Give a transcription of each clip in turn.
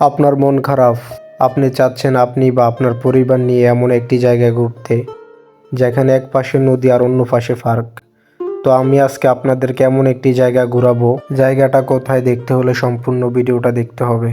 আপনার মন খারাপ। আপনি চাচ্ছেন আপনি বা আপনার পরিবার নিয়ে এমন একটি জায়গায় ঘুরতে, যেখানে এক পাশে নদী আর অন্য পাশে পার্ক তো আমি আজকে আপনাদেরকে এমন একটি জায়গা ঘুরাবো। জায়গাটা কোথায় দেখতে হলে সম্পূর্ণ ভিডিওটা দেখতে হবে।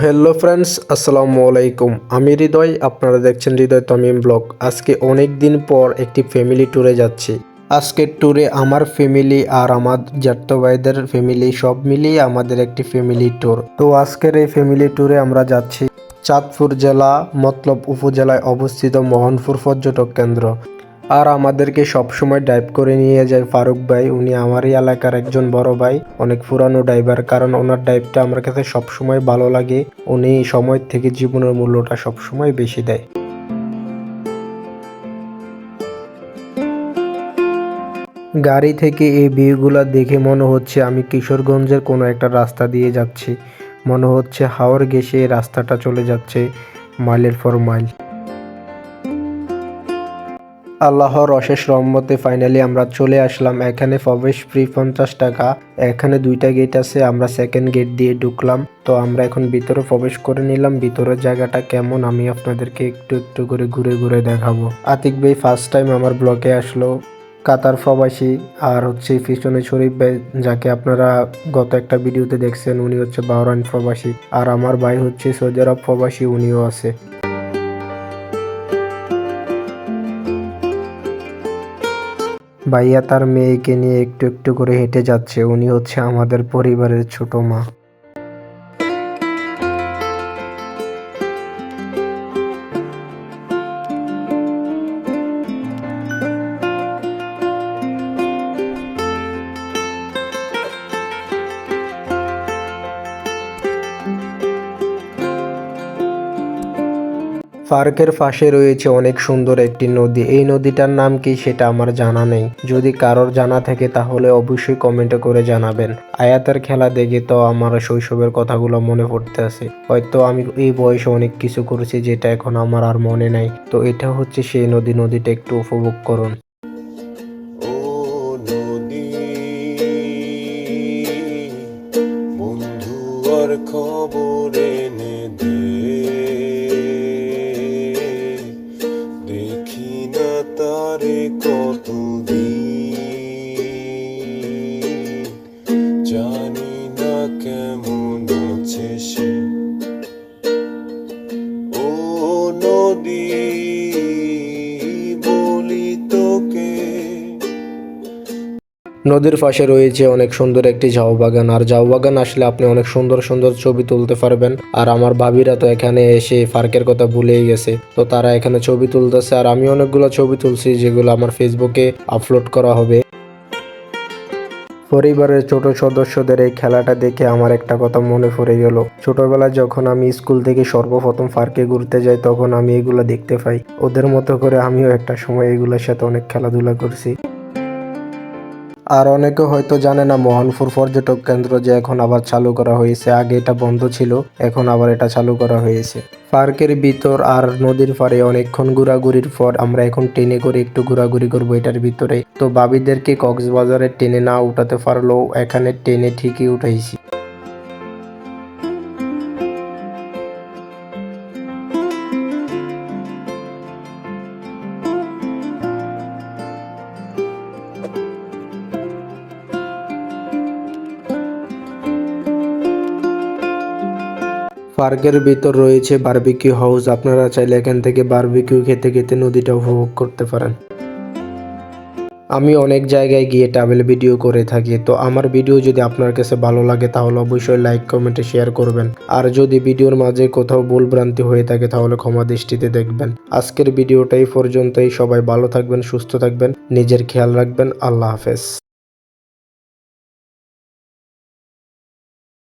হ্যালো ফ্রেন্ডস, আসসালামু আলাইকুম। আমি হৃদয়, আপনারা দেখছেন হৃদয় তমিম ব্লগ। আজকে অনেক দিন পর একটি ফ্যামিলি ট্যুরে যাচ্ছি। আজকের ট্যুরে আমার ফ্যামিলি আর আমার জ্যাঠত ভাইদের ফ্যামিলি সব মিলিয়ে আমাদের একটি ফ্যামিলি ট্যুর তো আজকের এই ফ্যামিলি ট্যুরে আমরা যাচ্ছি চাঁদপুর জেলা, মতলব উপজেলায় অবস্থিত মোহনপুর পর্যটক কেন্দ্র। আর আমাদেরকে সবসময় ড্রাইভ করে নিয়ে যায় ফারুক ভাই। উনি আমারই এলাকার একজন বড় ভাই, অনেক পুরানো ড্রাইভার কারণ ওনার ড্রাইভটা আমার কাছে সবসময় ভালো লাগে। উনি সময় থেকে জীবনের মূল্যটা সবসময় বেশি দেয়। গাড়ি থেকে এই ভিউগুলো দেখে মনে হচ্ছে আমি কিশোরগঞ্জের কোনো একটা রাস্তা দিয়ে যাচ্ছি। মনে হচ্ছে হাওর ঘেসে রাস্তাটা চলে যাচ্ছে মাইলের পর মাইল আল্লাহর অশেষ রহমতে ফাইনালি আমরা চলে আসলাম। এখানে প্রবেশ ফ্রি পঞ্চাশ টাকা। এখানে দুইটা গেট আছে, আমরা সেকেন্ড গেট দিয়ে ঢুকলাম। তো আমরা এখন ভিতরে প্রবেশ করে নিলাম। ভিতরের জায়গাটা কেমন আমি আপনাদেরকে একটু একটু করে ঘুরে ঘুরে দেখাবো। আতিক ভাই ফার্স্ট টাইম আমার ব্লকে আসলো, কাতার প্রবাসী আর হচ্ছে পিছনে শরীফ ভাই, যাকে আপনারা গত একটা ভিডিওতে দেখছেন, উনি হচ্ছে বাহরাইন প্রবাসী। আর আমার ভাই হচ্ছে সৌদি আরব প্রবাসী, উনিও আছে। ভাইয়া তার মেয়েকে নিয়ে একটু একটু করে হেঁটে যাচ্ছে। উনি হচ্ছে আমাদের পরিবারের ছোট মা। পার্কের পাশে রয়েছে অনেক সুন্দর একটি নদী। এই নদীটার নাম কি সেটা আমার জানা নেই। যদি কারোর জানা থাকে তাহলে অবশ্যই কমেন্টে করে জানাবেন। আয়াতের খেলা দেখে তো আমার শৈশবের কথাগুলো মনে পড়তে আছে। হয়তো আমি এই বয়সে অনেক কিছু করেছি যেটা এখন আমার আর মনে নাই। তো এটা হচ্ছে সেই নদী, নদীটা একটু উপভোগ করুন। খবর এনে নদী বলি তোকে। নদীর পাশে রয়েছে অনেক সুন্দর একটি ঝাউ বাগান। আর ঝাউ বাগান আসলে আপনি অনেক সুন্দর সুন্দর ছবি তুলতে পারবেন। আর আমার ভাবিরা তো এখানে এসে পার্কের কথা ভুলেই গেছে। তো তারা এখানে ছবি তুলতেছে। আর আমি অনেকগুলো ছবি তুলছি যেগুলো আমার ফেসবুকে আপলোড করা হবে। পরিবারের ছোট সদস্যদের এই খেলাটা দেখে আমার একটা কথা মনে পড়ে গেল। ছোটবেলায় যখন আমি স্কুল থেকে সর্বপ্রথম পার্কে ঘুরতে যাই, তখন আমি এগুলো দেখতে পাই। ওদের মতো করে আমিও একটা সময় এগুলোর সাথে অনেক খেলাধুলা করছি। আর অনেকে হয়তো জানে না, মোহনপুর পর্যটক কেন্দ্র যে এখন আবার চালু করা হয়েছে। আগে এটা বন্ধ ছিল, এখন আবার এটা চালু করা হয়েছে। পার্কের ভিতর আর নদীর পাড়ে অনেকক্ষণ ঘোরাঘুরির পর আমরা এখন ট্রেনে করে একটু ঘোরাঘুরি করব এটার ভিতরে। তো বাবিদেরকে কক্সবাজারে ট্রেনে না উঠাতে পারলেও এখানে ট্রেনে ঠিকই উঠাইছি। পার্কের ভিতর রয়েছে বারবিকিউ হাউস আপনারা চাইলে এখান থেকে বারবিকিউ খেতে খেতে নদীটা উপভোগ করতে পারেন। আমি অনেক জায়গায় গিয়ে ট্রাভেল ভিডিও করে থাকি, তো আমার ভিডিও যদি আপনার কাছে ভালো লাগে তাহলে অবশ্যই লাইক কমেন্টে শেয়ার করবেন। আর যদি ভিডিওর মাঝে কোথাও ভুল ভ্রান্তি হয়ে থাকে তাহলে ক্ষমা দৃষ্টিতে দেখবেন। আজকের ভিডিওটাই পর্যন্তই। সবাই ভালো থাকবেন, সুস্থ থাকবেন, নিজের খেয়াল রাখবেন। আল্লাহ হাফেজ।